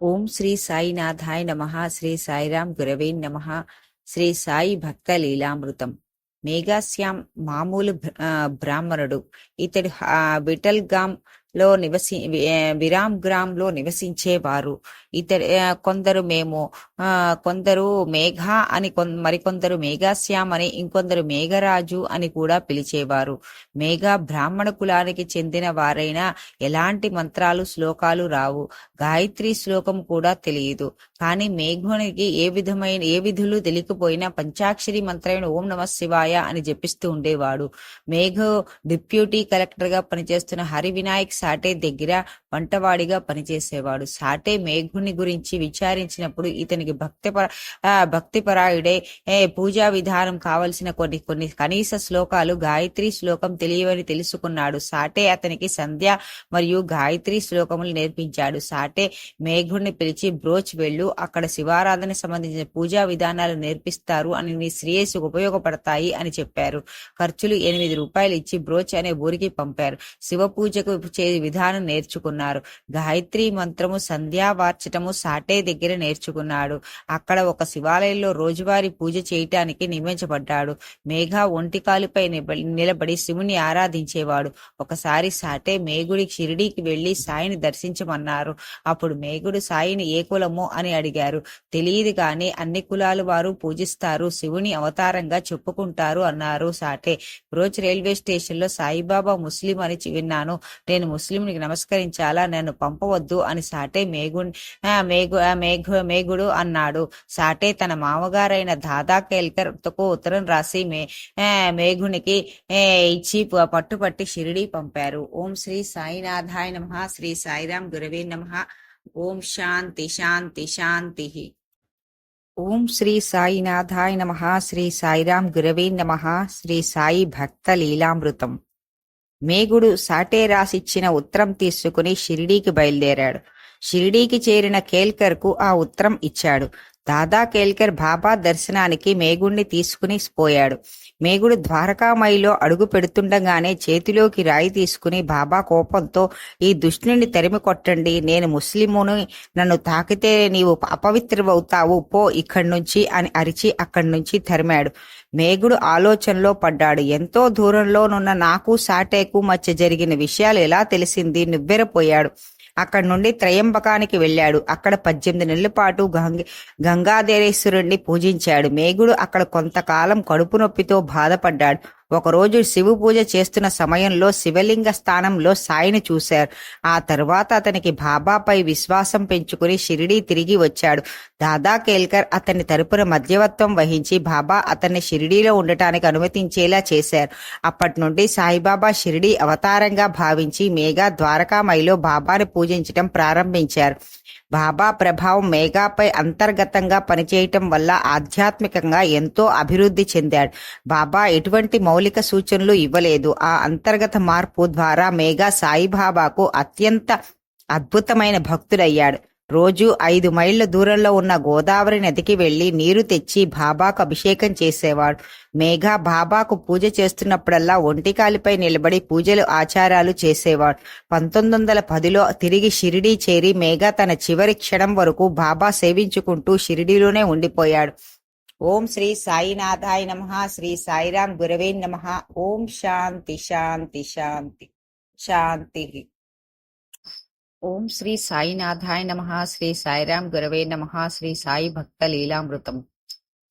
ఓం శ్రీ సాయినాథాయ నమ శ్రీ సాయిరాం గురవే నమ శ్రీ సాయి భక్త లీలామృతం. మేఘాశ్యాం మామూలు బ్రాహ్మణుడు. ఇతడు ఆ, గామ్ లో నివసి విరామ్ గ్రామ్లో నివసించేవారు. ఇతర కొందరు మేము కొందరు మేఘ అని మరికొందరు మేఘాశ్యామ్ అని ఇంకొందరు మేఘరాజు అని కూడా పిలిచేవారు. మేఘ బ్రాహ్మణ కులానికి చెందిన వారైనా ఎలాంటి మంత్రాలు శ్లోకాలు రావు. గాయత్రి శ్లోకం కూడా తెలియదు. కానీ మేఘునికి ఏ విధమైన ఏ విధులు తెలియకపోయినా పంచాక్షరి మంత్రమైన ఓం నమ శివాయ అని జపిస్తూ ఉండేవాడు. మేఘ డిప్యూటీ కలెక్టర్గా పనిచేస్తున్న హరి వినాయక్ సాటే దగ్గర వంటవాడిగా పనిచేసేవాడు. సాటే మేఘుని గురించి విచారించినప్పుడు ఇతనికి భక్తి భక్తిపరాయుడే పూజా విధానం కావలసిన కొన్ని కొన్ని కనీస శ్లోకాలు గాయత్రి శ్లోకం తెలియవని తెలుసుకున్నాడు. సాటే అతనికి సంధ్య మరియు గాయత్రి శ్లోకములు నేర్పించాడు. సాటే మేఘుడిని పిలిచి బ్రోచ్ వెళ్ళు అక్కడ శివారాధన సంబంధించిన పూజా విధానాలు నేర్పిస్తారు అని నీ శ్రేయస్సుకు ఉపయోగపడతాయి అని చెప్పారు. ఖర్చులు ఎనిమిది రూపాయలు ఇచ్చి బ్రోచ్ అనే ఊరికి పంపారు. శివ పూజకు చే విధానం నేర్చుకున్నారు. గాయత్రి మంత్రము సంధ్యావార్చటము సాటే దగ్గర నేర్చుకున్నాడు. అక్కడ ఒక శివాలయంలో రోజువారీ పూజ చేయటానికి నియమించబడ్డాడు. మేఘ ఒంటికాలుపై నిలబడి శివుని ఆరాధించేవాడు. ఒకసారి సాటే మేగుడి షిరిడీకి వెళ్ళి సాయిని దర్శించమన్నారు. అప్పుడు మేఘుడు సాయిని ఏ కులము అని అడిగారు. తెలియదు గాని అన్ని కులాల వారు పూజిస్తారు. శివుని అవతారంగా చెప్పుకుంటారు అన్నారు సాటే. రోజ్ రైల్వే స్టేషన్లో సాయిబాబా ముస్లిం అని విన్నాను. నేను ముస్లింనికి నమస్కరించాలా? నన్ను పంపవద్దు అని సాటే మేగు మేఘు మేఘ మేఘుడు మేఘు అన్నాడు. సాటే తన మామగారైన దాదా కేల్కర్తో ఉత్తరం రాసి మే మేఘునికి ఇచ్చి పట్టుపట్టి షిరిడి పంపారు. ఓం శ్రీ సాయినాథాయ నమ శ్రీ సాయిరాం గురవే నమ. ఓం శాంతి శాంతి శాంతి. ఓం శ్రీ సాయినాథాయ నమ శ్రీ సాయిరాం గురవే నమ శ్రీ సాయి భక్త లీలామృతం. మేగుడు సాటే రాసిచ్చిన ఉత్తరం తీసుకుని షిరిడీకి బయలుదేరాడు. షిరిడీకి చేరిన కేల్కర్కు ఆ ఉత్తరం ఇచ్చాడు. దాదా కేల్కర్ బాబా దర్శనానికి మేగుణ్ణి తీసుకుని పోయాడు. మేగుడు ద్వారకామయిలో అడుగు పెడుతుండగానే చేతిలోకి రాయి తీసుకుని బాబా కోపంతో ఈ దుష్టుని తరిమి కొట్టండి. నేను ముస్లిముని. నన్ను తాకితే నీవు అపవిత్రమవుతావు పో ఇక్కడి నుంచి అని అరిచి అక్కడి నుంచి తరిమాడు. మేగుడు ఆలోచనలో పడ్డాడు. ఎంతో దూరంలోనున్న నాకు సాటేకు మధ్య జరిగిన విషయాలు ఎలా తెలిసింది? నివ్వెరపోయాడు. అక్కడి నుండి త్రయంబకానికి వెళ్ళాడు. అక్కడ పద్దెనిమిది నెలల పాటు గంగ గంగాధరేశ్వరుణ్ణి పూజించాడు. మేఘుడు అక్కడ కొంతకాలం కడుపు నొప్పితో బాధపడ్డాడు. ఒకరోజు శివ పూజ చేస్తున్న సమయంలో శివలింగ స్థానంలో సాయిని చూశారు. ఆ తర్వాత అతనికి బాబాపై విశ్వాసం పెంచుకుని షిరిడీ తిరిగి వచ్చాడు. దాదా కేల్కర్ అతని తరపున మధ్యవత్వం వహించి బాబా అతన్ని షిరిడీలో ఉండటానికి అనుమతించేలా చేశారు. అప్పటి నుండి సాయిబాబా షిరిడీ అవతారంగా భావించి మేఘా ద్వారకామైలో బాబాను పూజించటం ప్రారంభించారు. బాబా ప్రభావం మేఘాపై అంతర్గతంగా పనిచేయటం వల్ల ఆధ్యాత్మికంగా ఎంతో అభివృద్ధి చెందాడు. బాబా ఎటువంటి మౌలిక సూచనలు ఇవ్వలేదు. ఆ అంతర్గత మార్పు ద్వారా మేఘా సాయిబాబాకు అత్యంత అద్భుతమైన భక్తుడయ్యాడు. రోజు ఐదు మైళ్ళ దూరంలో ఉన్న గోదావరి నదికి వెళ్ళి నీరు తెచ్చి బాబాకు అభిషేకం చేసేవాడు. మేఘ బాబాకు పూజ చేస్తున్నప్పుడల్లా ఒంటికాలిపై నిలబడి పూజలు ఆచారాలు చేసేవాడు. పంతొమ్మిది వందల పదిలో తిరిగి షిరిడీ చేరి మేఘ తన చివరి క్షణం వరకు బాబా సేవించుకుంటూ షిరిడీలోనే ఉండిపోయాడు. ఓం శ్రీ సాయినాథాయ నమ శ్రీ సాయిరాం గురవే నమ. ఓం శాంతి శాంతి శాంతి శాంతి. ఓం శ్రీ సాయినాథాయ నమ శ్రీ సాయిరాం గురవే నమ శ్రీ సాయి భక్త లీలామృతం.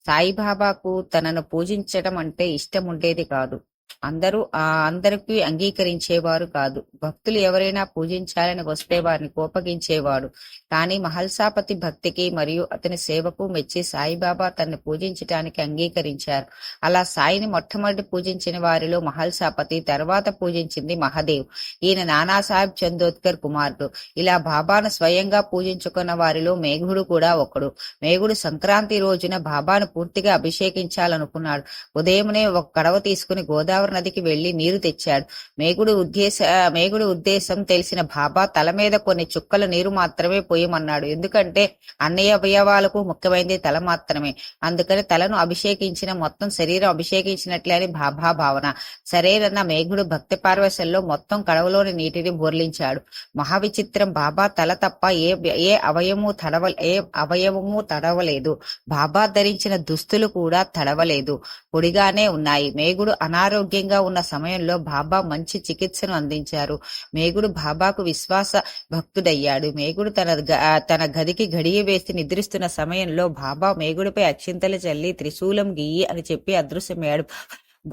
సాయిబాబాకు తనను పూజించడం అంటే ఇష్టం ఉండేది కాదు. అందరూ ఆ అందరికీ అంగీకరించేవారు కాదు. భక్తులు ఎవరైనా పూజించాలని వస్తే వారిని కోపగించేవాడు. కానీ మహల్సాపతి భక్తికి మరియు అతని సేవకు మెచ్చి సాయిబాబా తనను పూజించటానికి అంగీకరించారు. అలా సాయిని మొట్టమొదటి పూజించిన వారిలో మహల్సాపతి తర్వాత పూజించింది మహదేవ్. ఈయన నానాసాహెబ్ చందోద్కర్ కుమారుడు. ఇలా బాబాను స్వయంగా పూజించుకున్న వారిలో మేఘుడు కూడా ఒకడు. మేఘుడు సంక్రాంతి రోజున బాబాను పూర్తిగా అభిషేకించాలనుకున్నాడు. ఉదయమునే ఒక కడవ తీసుకుని గోదావరి గోదావరి నదికి వెళ్ళి నీరు తెచ్చాడు. మేగుడు ఉద్దేశ మేగుడు ఉద్దేశం తెలిసిన బాబా తల మీద కొన్ని చుక్కల నీరు మాత్రమే పోయమన్నాడు. ఎందుకంటే అన్ని అవయవాలకు ముఖ్యమైనది తల మాత్రమే. అందుకని తలను అభిషేకించిన మొత్తం శరీరం అభిషేకించినట్లే అని బాబా భావన. సరేనన్న మేఘుడు భక్తి పార్వశంలో మొత్తం కడవలోని నీటిని బోర్లించాడు. మహావిచిత్రం బాబా తల తప్ప ఏ ఏ అవయము తడవ ఏ అవయవము తడవలేదు. బాబా ధరించిన దుస్తులు కూడా తడవలేదు. పొడిగానే ఉన్నాయి. మేఘుడు అనారోగ్య ఆరోగ్యంగా ఉన్న సమయంలో బాబా మంచి చికిత్సను అందించారు. మేగుడు బాబాకు విశ్వాస భక్తుడయ్యాడు. మేగుడు తన తన గదికి గడియ వేసి నిద్రిస్తున్న సమయంలో బాబా మేగుడిపై అక్షింతలు చల్లి త్రిశూలం గీయి అని చెప్పి అదృశ్యమయ్యాడు.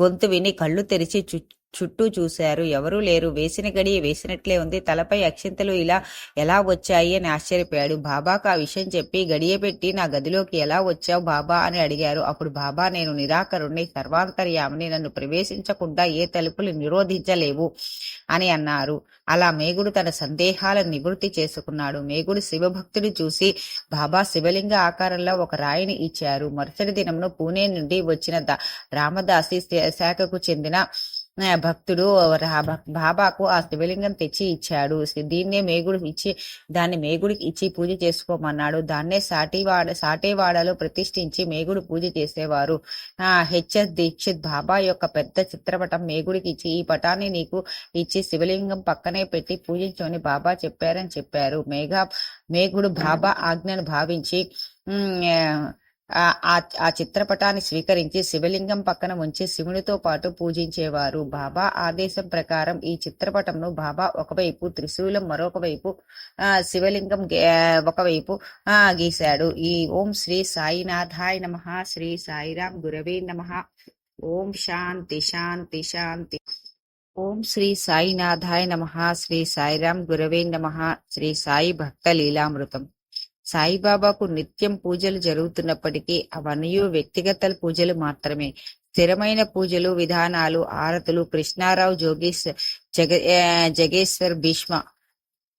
గొంతు విని కళ్ళు తెరిచి చు- చుట్టూ చూశారు. ఎవరూ లేరు. వేసిన గడియ వేసినట్లే ఉంది. తలపై అక్షింతలు ఇలా ఎలా వచ్చాయి అని ఆశ్చర్యపోయాడు. బాబాకు ఆ విషయం చెప్పి గడియ పెట్టి నా గదిలోకి ఎలా వచ్చావు బాబా? అని అడిగారు. అప్పుడు బాబా నేను నిరాకరుణ్ణి సర్వాంతర్యామిని నన్ను ప్రవేశించకుండా ఏ తలుపులు నిరోధించలేవు అని అన్నారు. అలా మేగుడు తన సందేహాలను నివృత్తి చేసుకున్నాడు. మేగుడు శివభక్తుడి చూసి బాబా శివలింగ ఆకారంలో ఒక రాయిని ఇచ్చారు. మరుసటి దినంలో పూణే నుండి వచ్చిన రామదాసి శా- శాఖకు చెందిన భక్తుడు బాబాకు ఆ శివలింగం తెచ్చి ఇచ్చాడు. దీన్నే మేగుడు ఇచ్చి దాన్ని మేగుడికి ఇచ్చి పూజ చేసుకోమన్నాడు. దాన్నే సాటివాడ సాటేవాడలో ప్రతిష్ఠించి మేగుడు పూజ చేసేవారు. ఆ హెచ్ఎస్ దీక్షిత్ బాబా యొక్క పెద్ద చిత్రపటం మేగుడికి ఇచ్చి ఈ పటాన్ని నీకు ఇచ్చి శివలింగం పక్కనే పెట్టి పూజించమని బాబా చెప్పారని చెప్పారు. మేఘా మేఘుడు బాబా ఆజ్ఞను భావించి ఆ ఆ- ఆ చిత్రపటాన్ని స్వీకరించి శివలింగం పక్కన ఉంచి శివునితో పాటు పూజించేవారు. బాబా ఆదేశం ప్రకారం ఈ చిత్రపటంను బాబా ఒకవైపు త్రిశూలం మరొక వైపు ఆ శివలింగం గే- ఒకవైపు ఆ గీశాడు. ఈ ఓం శ్రీ సాయినాథాయ నమ శ్రీ సాయిరాం గురవే నమ. ఓం శాంతి శాంతి శాంతి. ఓం శ్రీ సాయినాథాయ నమ శ్రీ సాయిరాం గురవే నమ శ్రీ సాయి భక్త లీలామృతం. సాయిబాబాకు నిత్యం పూజలు జరుగుతున్నప్పటికీ అవన్నీ వ్యక్తిగత పూజలు మాత్రమే. స్థిరమైన పూజలు విధానాలు ఆరతులు కృష్ణారావు జోగేశ్వర్ జగ జగేశ్వర్ భీష్మ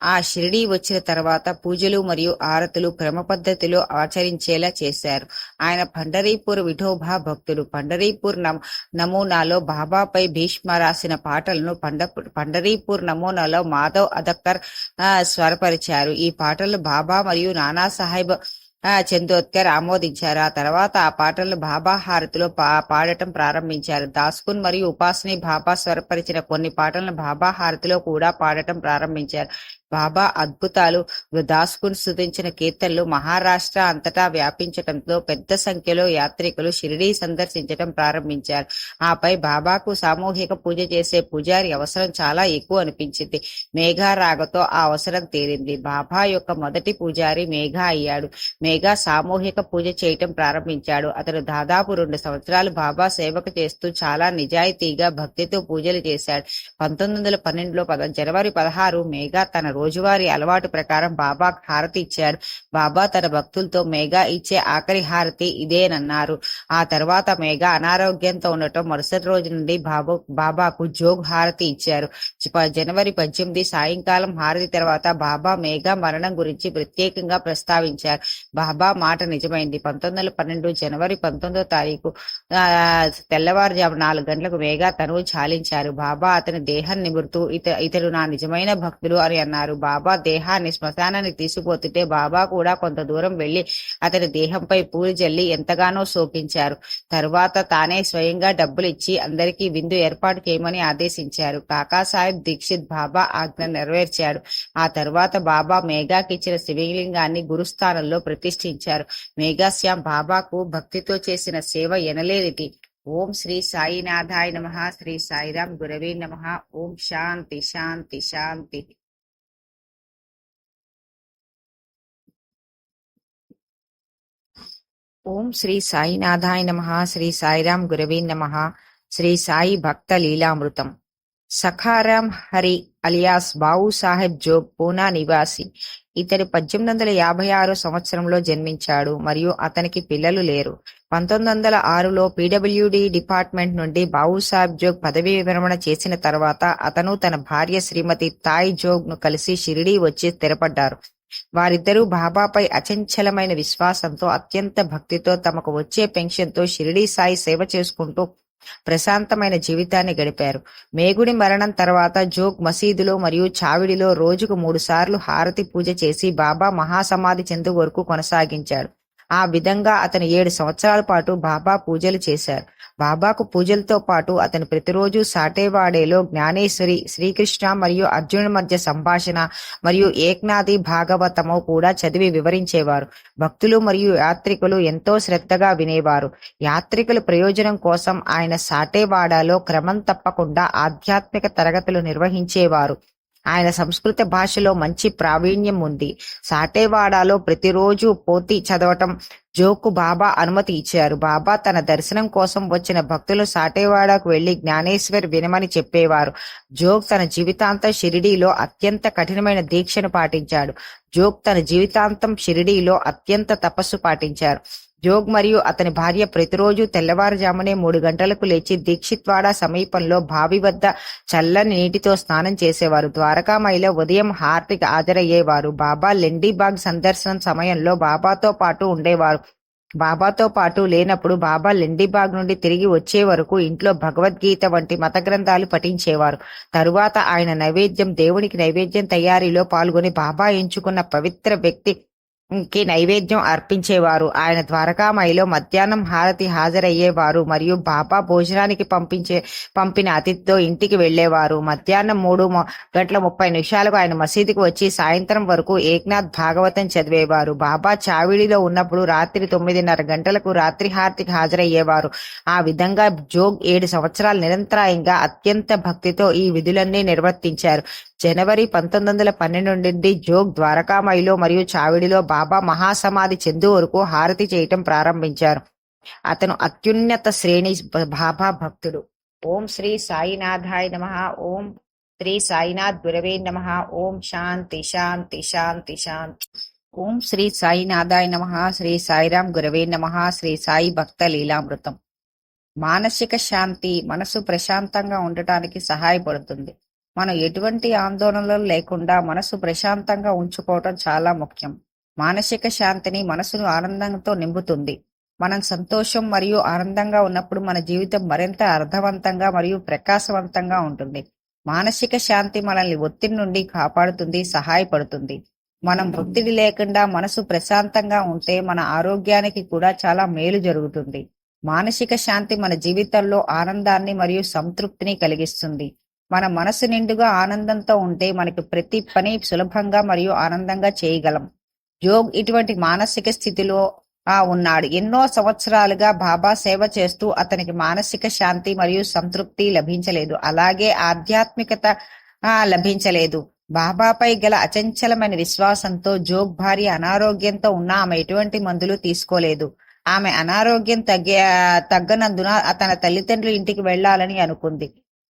ఆ షిరిడీ వచ్చిన తర్వాత పూజలు మరియు ఆరతులు క్రమ పద్ధతిలో ఆచరించేలా చేశారు. ఆయన పండరీపూర్ విఠోబా భక్తుడు. పండరీపూర్ నమ నమూనాలో బాబాపై భీష్మ రాసిన పాటలను పండ పండరీపూర్ నమూనాలో మాధవ్ అదక్కర్ ఆ, స్వరపరిచారు. ఈ పాటలు బాబా మరియు నానా సాహెబ్ చందోత్కర్ ఆమోదించారు. ఆ తర్వాత ఆ పాటలను బాబా హారతిలో పా పాడటం ప్రారంభించారు. దాస్కున్ మరియు ఉపాసని బాబా స్వరపరిచిన కొన్ని పాటలను బాబా హారతిలో కూడా పాడటం ప్రారంభించారు. బాబా అద్భుతాలు. దాసుకుని స్థుతించిన కీర్తనలు మహారాష్ట్ర అంతటా వ్యాపించటంతో పెద్ద సంఖ్యలో యాత్రికులు షిరిడీ సందర్శించడం ప్రారంభించారు. ఆపై బాబాకు సామూహిక పూజ చేసే పూజారి అవసరం చాలా ఎక్కువ అనిపించింది. మేఘా రాగతో ఆ అవసరం తీరింది. బాబా యొక్క మొదటి పూజారి మేఘా అయ్యాడు. మేఘా సామూహిక పూజ చేయటం ప్రారంభించాడు. అతను దాదాపు రెండు సంవత్సరాలు బాబా సేవకు చేస్తూ చాలా నిజాయితీగా భక్తితో పూజలు చేశాడు. పంతొమ్మిది వందల పన్నెండులో పద జనవరి పదహారు మేఘా తన రోజువారీ అలవాటు ప్రకారం బాబా హారతి ఇచ్చారు. బాబా తన భక్తులతో మేఘా ఇచ్చే ఆఖరి హారతి ఇదేనన్నారు. ఆ తర్వాత మేఘా అనారోగ్యంతో ఉండటం మరుసటి రోజు నుండి బాబు బాబాకు జోగ్ హారతి ఇచ్చారు. జనవరి పద్దెనిమిది సాయంకాలం హారతి తర్వాత బాబా మేఘా మరణం గురించి ప్రత్యేకంగా ప్రస్తావించారు. బాబా మాట నిజమైంది. పంతొమ్మిది వందల పన్నెండు జనవరి పంతొమ్మిదో తారీఖు తెల్లవారుజాము నాలుగు గంటలకు మేఘా తనువు చాలించారు బాబా అతని దేహాన్ని నిమురుతూ ఇత ఇతడు నా నిజమైన భక్తులు అని అన్నారు. బాబా దేహాన్ని శ్మశానానికి తీసుకుపోతుంటే బాబా కూడా కొంత దూరం వెళ్ళి అతని దేహంపై పూలు జల్లి ఎంతగానో శోకించారు. తరువాత తానే స్వయంగా డబ్బులు ఇచ్చి అందరికీ విందు ఏర్పాటు చేయమని ఆదేశించారు. కాకాసాహెబ్ దీక్షిత్ బాబా ఆజ్ఞ నెరవేర్చాడు ఆ తర్వాత బాబా మేఘాకిచ్చిన శివలింగాన్ని గురుస్థానంలో ప్రతిష్ఠించారు. మేఘాశ్యాం బాబాకు భక్తితో చేసిన సేవ ఎనలేనిది. ఓం శ్రీ సాయినాథాయ నమ. శ్రీ సాయిరాం గురవే నమ. ఓం శాంతి శాంతి శాంతి. ఓం శ్రీ సాయినాథాయ నమ శ్రీ సాయిరాం గురవే నమ శ్రీ సాయి భక్త లీలామృతం. సఖారాం హరి అలియాస్ బావు సాహెబ్ జోగ్ పూనా నివాసి. ఇతడు పద్దెనిమిది వందల యాభై ఆరు సంవత్సరంలో జన్మించాడు మరియు అతనికి పిల్లలు లేరు. పంతొమ్మిది వందల ఆరులో పీడబ్ల్యూడి డిపార్ట్మెంట్ నుండి బావు సాహెబ్ జోగ్ పదవీ విరమణ చేసిన తర్వాత అతను తన భార్య శ్రీమతి తాయ్ జోగ్ను కలిసి షిరిడీ వచ్చి స్థిరపడ్డారు. వారిద్దరూ బాబాపై అచంచలమైన విశ్వాసంతో అత్యంత భక్తితో తమకు వచ్చే పెన్షన్తో షిరిడీ సాయి సేవ చేసుకుంటూ ప్రశాంతమైన జీవితాన్ని గడిపారు. మేగుడి మరణం తర్వాత జోగ్ మసీదులో మరియు చావిడిలో రోజుకు మూడు సార్లు హారతి పూజ చేసి బాబా మహాసమాధి చెందు వరకు కొనసాగించాడు ఆ విధంగా అతను ఏడు సంవత్సరాల పాటు బాబా పూజలు చేశారు. బాబాకు పూజలతో పాటు అతను ప్రతిరోజు సాటేవాడేలో జ్ఞానేశ్వరి శ్రీకృష్ణ మరియు అర్జునుడి మధ్య సంభాషణ మరియు ఏక్నాథి భాగవతము కూడా చదివి వివరించేవారు. భక్తులు మరియు యాత్రికులు ఎంతో శ్రద్ధగా వినేవారు. యాత్రికుల ప్రయోజనం కోసం ఆయన సాటేవాడాలో క్రమం తప్పకుండా ఆధ్యాత్మిక తరగతులు నిర్వహించేవారు. ఆయన సంస్కృత భాషలో మంచి ప్రావీణ్యం ఉంది. సాటేవాడాలో ప్రతిరోజు పోతి చదవటం జోకు బాబా అనుమతి ఇచ్చారు. బాబా తన దర్శనం కోసం వచ్చిన భక్తులు సాటేవాడకు వెళ్ళి జ్ఞానేశ్వర్ వినమని చెప్పేవారు. జోగ్ తన జీవితాంతం షిరిడీలో అత్యంత కఠినమైన దీక్షను పాటించాడు. జోగ్ తన జీవితాంతం షిరిడీలో అత్యంత తపస్సు పాటించారు. జోగ్ మరియు అతని భార్య ప్రతిరోజు తెల్లవారుజామునే మూడు గంటలకు లేచి దీక్షిత్వాడ సమీపంలో బావి వద్ద చల్లని నీటితో స్నానం చేసేవారు. ద్వారకామాయిలో ఉదయం హారతికి హాజరయ్యేవారు. బాబా లెండీబాగ్ సందర్శనం సమయంలో బాబాతో పాటు ఉండేవారు. బాబాతో పాటు లేనప్పుడు బాబా లెండిబాగ్ నుండి తిరిగి వచ్చే వరకు ఇంట్లో భగవద్గీత వంటి మత గ్రంథాలు పఠించేవారు. తరువాత ఆయన నైవేద్యం దేవునికి నైవేద్యం తయారీలో పాల్గొని బాబా ఎంచుకున్న పవిత్ర వ్యక్తి కి నైవేద్యం అర్పించేవారు. ఆయన ద్వారకామాయిలో మధ్యాహ్నం హారతి హాజరయ్యేవారు మరియు బాబా భోజనానికి పంపించే పంపిన అతిథితో ఇంటికి వెళ్ళేవారు మధ్యాహ్నం మూడు గంటల ముప్పై నిమిషాలకు ఆయన మసీదుకు వచ్చి సాయంత్రం వరకు ఏక్నాథ్ భాగవతం చదివేవారు. బాబా చావిడిలో ఉన్నప్పుడు రాత్రి తొమ్మిదిన్నర గంటలకు రాత్రి హారతికి హాజరయ్యేవారు. ఆ విధంగా జోగ్ ఏడు సంవత్సరాలు నిరంతరాయంగా అత్యంత భక్తితో ఈ విధులన్నీ నిర్వర్తించారు. జనవరి పంతొమ్మిది వందల పన్నెండు నుండి జోగ్ ద్వారకామాయిలో మరియు చావిడిలో బాబా మహాసమాధి చెందు వరకు హారతి చేయటం ప్రారంభించారు. అతను అత్యున్నత శ్రేణి బాబా భక్తుడు. ఓం శ్రీ సాయినాథాయ నమ. ఓం శ్రీ సాయినాథ్ గురవే నమ. ఓం శాంతి శాంతి శాంతి శాంతి. ఓం శ్రీ సాయినాథాయ నమ. శ్రీ సాయిరాం గురవే నమ. శ్రీ సాయి భక్త లీలామృతం. మానసిక శాంతి మనసు ప్రశాంతంగా ఉండటానికి సహాయపడుతుంది. మనం ఎటువంటి ఆందోళనలు లేకుండా మనసు ప్రశాంతంగా ఉంచుకోవటం చాలా ముఖ్యం. మానసిక శాంతిని మనసును ఆనందంతో నింపుతుంది. మనం సంతోషం మరియు ఆనందంగా ఉన్నప్పుడు మన జీవితం మరింత అర్థవంతంగా మరియు ప్రకాశవంతంగా ఉంటుంది. మానసిక శాంతి మనల్ని ఒత్తిడి నుండి కాపాడుతుంది సహాయపడుతుంది. మనం ఒత్తిడి లేకుండా మనసు ప్రశాంతంగా ఉంటే మన ఆరోగ్యానికి కూడా చాలా మేలు జరుగుతుంది. మానసిక శాంతి మన జీవితంలో ఆనందాన్ని మరియు సంతృప్తిని కలిగిస్తుంది. మన మనసు నిండుగా ఆనందంతో ఉంటే మనకి ప్రతి పని సులభంగా మరియు ఆనందంగా చేయగలం. యోగ్ ఇటువంటి మానసిక స్థితిలో ఆ ఉన్నాడు. ఎన్నో సంవత్సరాలుగా బాబా సేవ చేస్తూ అతనికి మానసిక శాంతి మరియు సంతృప్తి లభించలేదు. అలాగే ఆధ్యాత్మికత లభించలేదు. బాబాపై గల అచంచలమైన విశ్వాసంతో జోగ్ భార్య అనారోగ్యంతో ఉన్న ఆమె ఎటువంటి మందులు తీసుకోలేదు. ఆమె అనారోగ్యం తగ్గే తగ్గనందున తన తల్లిదండ్రుల ఇంటికి వెళ్ళాలని అనుకుంది.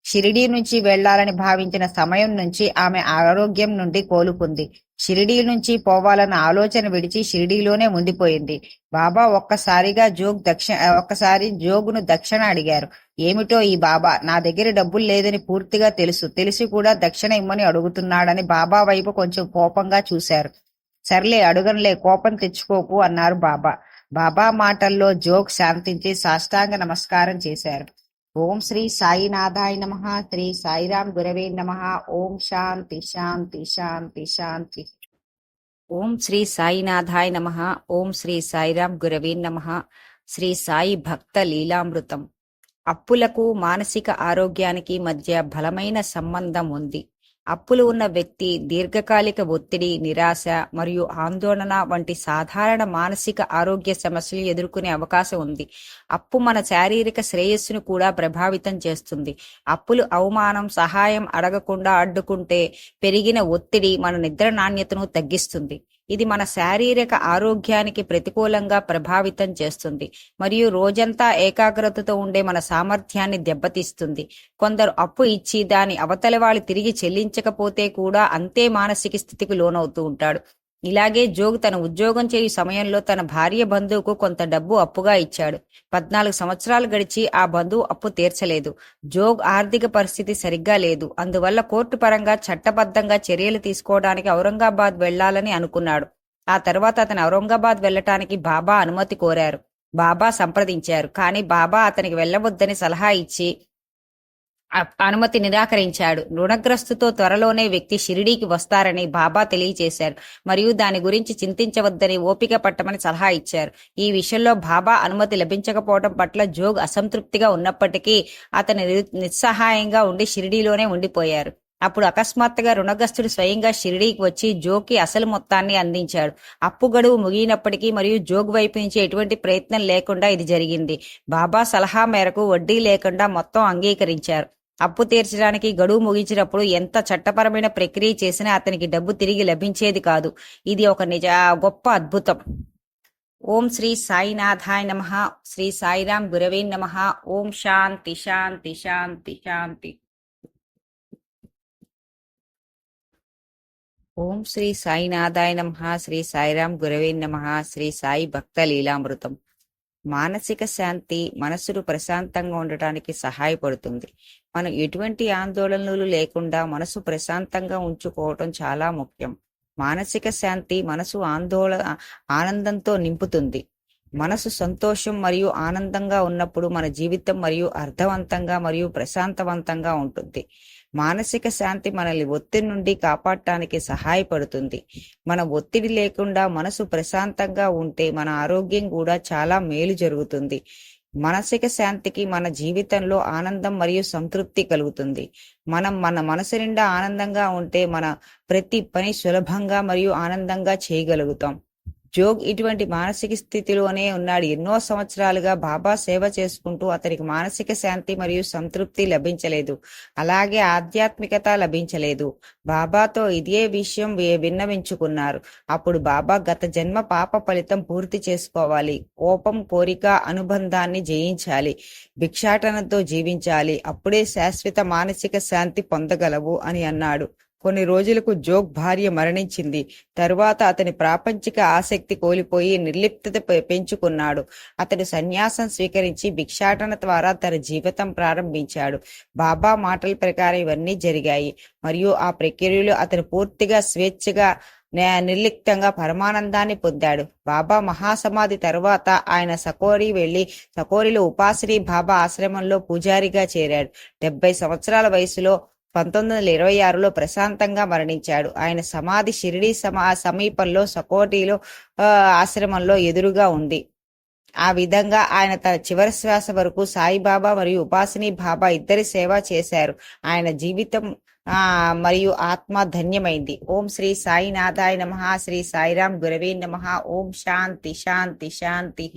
షిరిడీ నుంచి వెళ్ళాలని భావించిన సమయం నుంచి ఆమె ఆరోగ్యం నుండి కోలుకుంది. షిరిడీ నుంచి పోవాలన్న ఆలోచన విడిచి షిరిడీలోనే ఉండిపోయింది. బాబా ఒక్కసారిగా జోగ్ దక్ష ఒక్కసారి జోగును దక్షిణ అడిగారు. ఏమిటో ఈ బాబా? నా దగ్గర డబ్బులు లేదని పూర్తిగా తెలుసు. తెలిసి కూడా దక్షిణ ఇమ్మని అడుగుతున్నాడని బాబా వైపు కొంచెం కోపంగా చూశారు. సర్లే అడుగనులే కోపం తెచ్చుకోకు అన్నారు బాబా. బాబా మాటల్లో జోగ్ శాంతించి సాష్టాంగ నమస్కారం చేశారు. ఓం శ్రీ సాయినాథాయ నమ శ్రీ సాయిరాం గురవే నమ. ఓం శాంతి శాంతి శాంతి శాంతి. ఓం శ్రీ సాయినాథాయ నమ. ఓం శ్రీ సాయిరాం గురవే నమ. శ్రీ సాయి భక్త లీలామృతం. అప్పులకు మానసిక ఆరోగ్యానికి మధ్య బలమైన సంబంధం ఉంది. అప్పులు ఉన్న వ్యక్తి దీర్ఘకాలిక ఒత్తిడి నిరాశ మరియు ఆందోళన వంటి సాధారణ మానసిక ఆరోగ్య సమస్యలు ఎదుర్కొనే అవకాశం ఉంది. అప్పు మన శారీరక శ్రేయస్సును కూడా ప్రభావితం చేస్తుంది. అప్పులు అవమానం సహాయం అడగకుండా అడ్డుకుంటే పెరిగిన ఒత్తిడి మన నిద్ర నాణ్యతను తగ్గిస్తుంది. ఇది మన శారీరక ఆరోగ్యానికి ప్రతికూలంగా ప్రభావితం చేస్తుంది. మరియు రోజంతా ఏకాగ్రతతో ఉండే మన సామర్థ్యాన్ని దెబ్బతీస్తుంది. కొందరు అప్పు ఇచ్చి దాని అవతలి వాళ్ళు తిరిగి చెల్లించకపోతే కూడా అంతే మానసిక స్థితికి లోనవుతూ ఉంటాడు. ఇలాగే జోగ్ తన ఉద్యోగం చేయు సమయంలో తన భార్య బంధువుకు కొంత డబ్బు అప్పుగా ఇచ్చాడు. పద్నాలుగు సంవత్సరాలు గడిచి ఆ బంధువు అప్పు తీర్చలేదు. జోగ్ ఆర్థిక పరిస్థితి సరిగ్గా లేదు. అందువల్ల కోర్టు పరంగా చట్టబద్ధంగా చర్యలు తీసుకోవడానికి ఔరంగాబాద్ వెళ్ళాలని అనుకున్నాడు. ఆ తర్వాత అతను ఔరంగాబాద్ వెళ్ళటానికి బాబా అనుమతి కోరారు. బాబా సంప్రదించారు. కానీ బాబా అతనికి వెళ్ళవద్దని సలహా ఇచ్చి అనుమతి నిరాకరించాడు. రుణగ్రస్తుతో త్వరలోనే వ్యక్తి షిరిడీకి వస్తారని బాబా తెలియజేశారు. మరియు దాని గురించి చింతించవద్దని ఓపిక పట్టమని సలహా ఇచ్చారు. ఈ విషయంలో బాబా అనుమతి లభించకపోవడం పట్ల జోగ్ అసంతృప్తిగా ఉన్నప్పటికీ అతని నిస్సహాయంగా ఉండి షిరిడీలోనే ఉండిపోయారు. అప్పుడు అకస్మాత్తుగా రుణగ్రస్తుడు స్వయంగా షిరిడీకి వచ్చి జోగ్కి అసలు మొత్తాన్ని అందించాడు. అప్పు గడువు ముగినప్పటికీ మరియు జోగ్ వైపు నుంచి ఎటువంటి ప్రయత్నం లేకుండా ఇది జరిగింది. బాబా సలహా మేరకు వడ్డీ లేకుండా మొత్తం అంగీకరించారు. అప్పు తీర్చడానికి గడువు ముగించినప్పుడు ఎంత చట్టపరమైన ప్రక్రియ చేసినా అతనికి డబ్బు తిరిగి లభించేది కాదు. ఇది ఒక నిజ గొప్ప అద్భుతం. ఓం శ్రీ సాయినాథాయ నమ. శ్రీ సాయిరాం గురవే నమ. ఓం శాంతి శాంతి శాంతి శాంతి. ఓం శ్రీ సాయినాథాయ నమ. శ్రీ సాయిరాం గురవే నమ. శ్రీ సాయి భక్త లీలామృతం. మానసిక శాంతి మనసులు ప్రశాంతంగా ఉండటానికి సహాయపడుతుంది. మనం ఎటువంటి ఆందోళనలు లేకుండా మనసు ప్రశాంతంగా ఉంచుకోవటం చాలా ముఖ్యం. మానసిక శాంతి మనసు ఆందోళన ఆనందంతో నింపుతుంది. మనసు సంతోషం మరియు ఆనందంగా ఉన్నప్పుడు మన జీవితం మరియు అర్థవంతంగా మరియు ప్రశాంతవంతంగా ఉంటుంది. మానసిక శాంతి మనల్ని ఒత్తిడి నుండి కాపాడటానికి సహాయపడుతుంది. మన ఒత్తిడి లేకుండా మనసు ప్రశాంతంగా ఉంటే మన ఆరోగ్యం కూడా చాలా మేలు జరుగుతుంది. మానసిక శాంతికి మన జీవితంలో ఆనందం మరియు సంతృప్తి కలుగుతుంది. మనం మన మనసు నిండా ఆనందంగా ఉంటే మన ప్రతి పని సులభంగా మరియు ఆనందంగా చేయగలుగుతాం. జోగ్ ఇటువంటి మానసిక స్థితిలోనే ఉన్నాడు. ఎన్నో సంవత్సరాలుగా బాబా సేవ చేసుకుంటూ అతనికి మానసిక శాంతి మరియు సంతృప్తి లభించలేదు. అలాగే ఆధ్యాత్మికత లభించలేదు. బాబాతో ఇదే విషయం వి- విన్నవించుకున్నారు. అప్పుడు బాబా గత జన్మ పాప ఫలితం పూర్తి చేసుకోవాలి. కోపం కోరిక అనుబంధాన్ని జయించాలి. భిక్షాటనతో జీవించాలి. అప్పుడే శాశ్వత మానసిక శాంతి పొందగలవు అని అన్నాడు. కొన్ని రోజులకు జోగ్ భార్య మరణించింది. తరువాత అతని ప్రాపంచిక ఆసక్తి కోల్పోయి నిర్లిప్తత పె- పెంచుకున్నాడు. అతడు సన్యాసం స్వీకరించి భిక్షాటన ద్వారా తన జీవితం ప్రారంభించాడు. బాబా మాటల ప్రకారం ఇవన్నీ జరిగాయి. మరియు ఆ ప్రక్రియలో అతను పూర్తిగా స్వేచ్ఛగా నిర్లిప్తంగా పరమానందాన్ని పొందాడు. బాబా మహాసమాధి తరువాత ఆయన సకోరి వెళ్ళి సకోరిలో ఉపాసిని బాబా ఆశ్రమంలో పూజారిగా చేరాడు. డెబ్బై సంవత్సరాల వయసులో పంతొమ్మిది వందల ఇరవై ఆరులో ప్రశాంతంగా మరణించాడు. ఆయన సమాధి షిరిడి సమా సమీపంలో సకోటిలో ఆశ్రమంలో ఎదురుగా ఉంది. ఆ విధంగా ఆయన తన చివరి శ్వాస వరకు సాయిబాబా మరియు ఉపాసిని బాబా ఇద్దరి సేవ చేశారు. ఆయన జీవితం ఆ మరియు ఆత్మ ధన్యమైంది. ఓం శ్రీ సాయినాథాయ నమ శ్రీ సాయిరాం గురవే నమ. ఓం శాంతి శాంతి శాంతి.